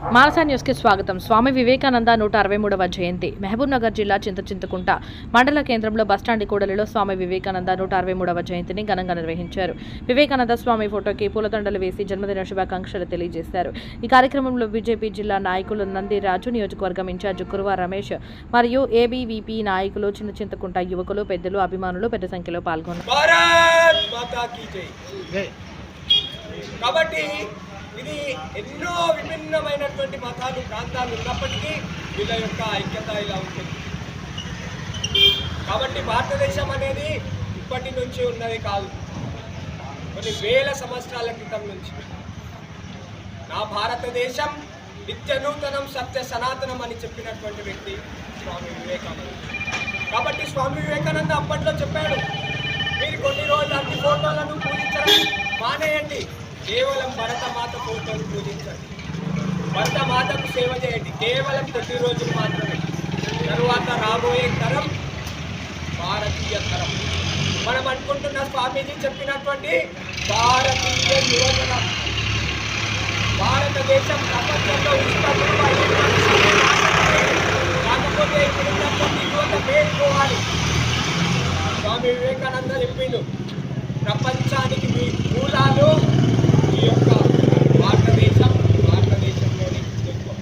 మానసా న్యూస్కి స్వాగతం. స్వామి వివేకానంద నూట అరవై మూడవ జయంతి. మహబూబ్ నగర్ జిల్లా చింతచింతకుంట మండల కేంద్రంలో బస్టాండ్ కూడలిలో స్వామి వివేకానంద నూట అరవై మూడవ జయంతిని ఘనంగా నిర్వహించారు. వివేకానంద స్వామి ఫోటోకి పూలదండలు వేసి జన్మదిన శుభాకాంక్షలు తెలియజేశారు. ఈ కార్యక్రమంలో బీజేపీ జిల్లా నాయకులు నంది రాజు నియోజకవర్గం ఇన్ఛార్జ్ కురువ రమేష్ మరియు ఏబీవీపీ నాయకులు చిన్న చింతకుంట యువకులు పెద్దలు అభిమానులు పెద్ద సంఖ్యలో పాల్గొన్నారు. భారత్ మాతా కీ జై. కాబట్టి ఇది ఎన్నో విభిన్నమైనటువంటి మతాలు ప్రాంతాలు ఉన్నప్పటికీ వీళ్ళ యొక్క ఐక్యత ఇలా ఉంటుంది. కాబట్టి భారతదేశం అనేది ఇప్పటి నుంచి ఉన్నది కాదు. కొన్ని వేల సంవత్సరాల క్రితం నుంచి. నా భారతదేశం నిత్య నూతనం సత్య సనాతనం అని చెప్పినటువంటి వ్యక్తి స్వామి వివేకానంద. కాబట్టి స్వామి వివేకానంద అప్పట్లో చెప్పాడు మీరు కొన్ని రోజులు అన్ని ఫోటోలను పూజించడం మానేయండి. కేవలం భరత మాత ఫోటోలు పూజించండి భరత మాతకు సేవ చేయండి. కేవలం కొద్ది రోజులు మాత్రమే. తరువాత రాబోయే తరం భారతీయ తరం. మనం అనుకుంటున్న స్వామీజీ చెప్పినటువంటి భారతీయ యువజన భారతదేశం ప్రపంచంలో కాకపోతే ఇప్పుడు యువత మేలుకోవాలి స్వామి వివేకానంద చెప్పిండు ప్రపంచానికి మీ మూలాలు ఈ యొక్క భారతదేశం భారతదేశంలోని ఎక్కువ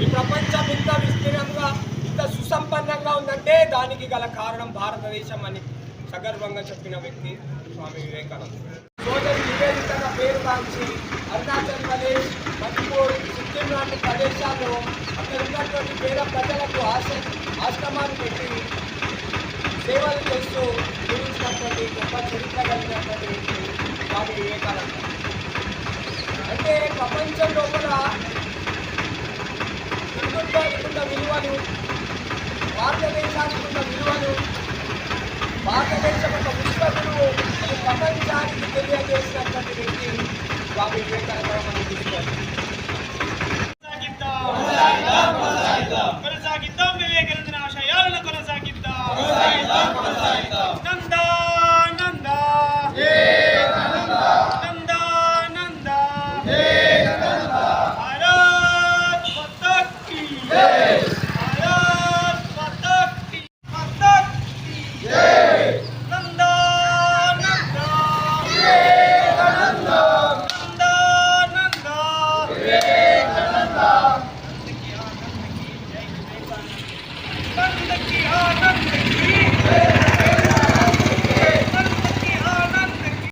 ఈ ప్రపంచం ఇంత విస్తీర్ణంగా ఇంత సుసంపన్నంగా ఉందంటే దానికి గల కారణం భారతదేశం అని సగర్వంగా చెప్పిన వ్యక్తి స్వామి వివేకానంద. సోదరి నివేదిత పేరు కాంచి అరుణాచల్ ప్రదేశ్ మణిపూర్ సిక్కిం లాంటి ప్రదేశాల్లో అక్కడ ఉన్నటువంటి పేద ప్రజలకు ఆశ ఆశ్రమాలు పెట్టి సేవలు చేస్తూ జీవించినటువంటి గొప్ప చరిత్ర కలిగినటువంటి వ్యక్తి స్వామి వివేకానంద. అంటే ప్రపంచం లోపల హిందుత్వానికి ఉన్న విలువలు భారతదేశ విలువలు భారతదేశం యొక్క విశ్వ విలువ ప్రపంచానికి తెలియజేసినటువంటి వ్యక్తి స్వామి వివేకానంద మనం తీసుకోవాలి కొనసాగిద్దాం వివేకానందన ఆశయాలను కొనసాగిద్దాం నంద నంద నంద నంద